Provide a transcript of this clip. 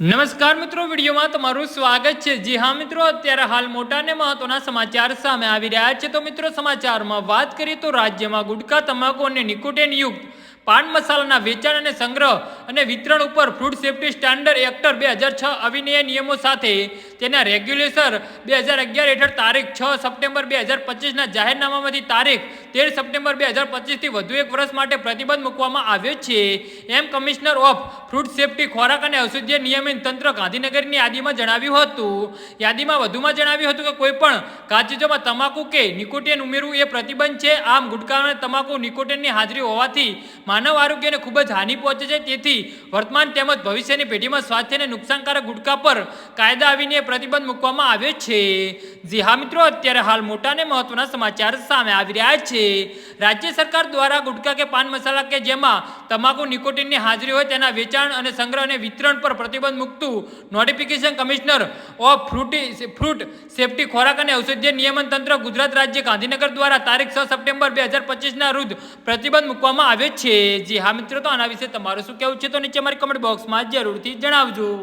નમસ્કાર મિત્રો, વિડીયોમાં તમારું સ્વાગત છે. જી હા મિત્રો, અત્યારે હાલ મોટા અને મહત્વના સમાચાર સામે આવી રહ્યા છે. તો મિત્રો, સમાચારમાં વાત કરીએ તો રાજ્યમાં ગુટખા તમાકુ અને નિકોટેન યુક્ત પાન મસાલાના વેચાણ અને સંગ્રહ અને વિતરણ ઉપર ફૂડ સેફ્ટી સ્ટાન્ડર્ડ એક્ટર બે હજાર છ અવિનય નિયમો સાથે તેના રેગ્યુલેશન બે હજાર અગિયાર હેઠળ તારીખ છ સપ્ટેમ્બર બે હજાર પચીસના જાહેરનામામાંથી તારીખ તેર સપ્ટેમ્બર બે હજાર પચીસથી વધુ એક વર્ષ માટે પ્રતિબંધ મૂકવામાં આવ્યો છે. એમ કમિશનર ઓફ ફૂડ સેફ્ટી ખોરાક અને ઔષધીય નિયમન તંત્ર ગાંધીનગરની યાદીમાં જણાવ્યું હતું. યાદીમાં વધુમાં જણાવ્યું હતું કે કોઈપણ કાચીજોમાં તમાકુ કે નિકોટિન ઉમેરવું એ પ્રતિબંધ છે. આમ ગુટખા અને તમાકુ નિકોટિનની હાજરી હોવાથી માનવ આરોગ્યને ખૂબ જ હાનિ પહોંચે છે. તેથી વર્તમાન તેમજ ભવિષ્યની પેઢીમાં સ્વાસ્થ્યને નુકસાનકારક ગુટકા પર કાયદા આવીને પ્રતિબંધ મૂકવામાં આવ્યો છે. જી હા મિત્રો, અત્યારે હાલ મોટા અને મહત્વના સમાચાર સામે આવી રહ્યા છે. રાજ્ય સરકાર દ્વારા ગુટખા કે પાન મસાલા કે જેમાં તમાકુ, નિકોટિનની હાજરી હોય તેના વેચાણ અને સંગ્રહ અને વિતરણ પર પ્રતિબંધ મૂકતું notification commissioner of fruity fruit safety ખોરાક અને ઔષધ્ય નિયમન તંત્ર ગુજરાત રાજ્ય ગાંધીનગર દ્વારા તારીખ છ સપ્ટેમ્બર બે હજાર પચીસના રોજ પ્રતિબંધ મૂકવામાં આવ્યો છે. જી હા મિત્રો, તો આના વિશે તમારું શું કહેવું છે તો નીચે મારી કમેન્ટ બોક્સમાં જરૂરથી જણાવજો.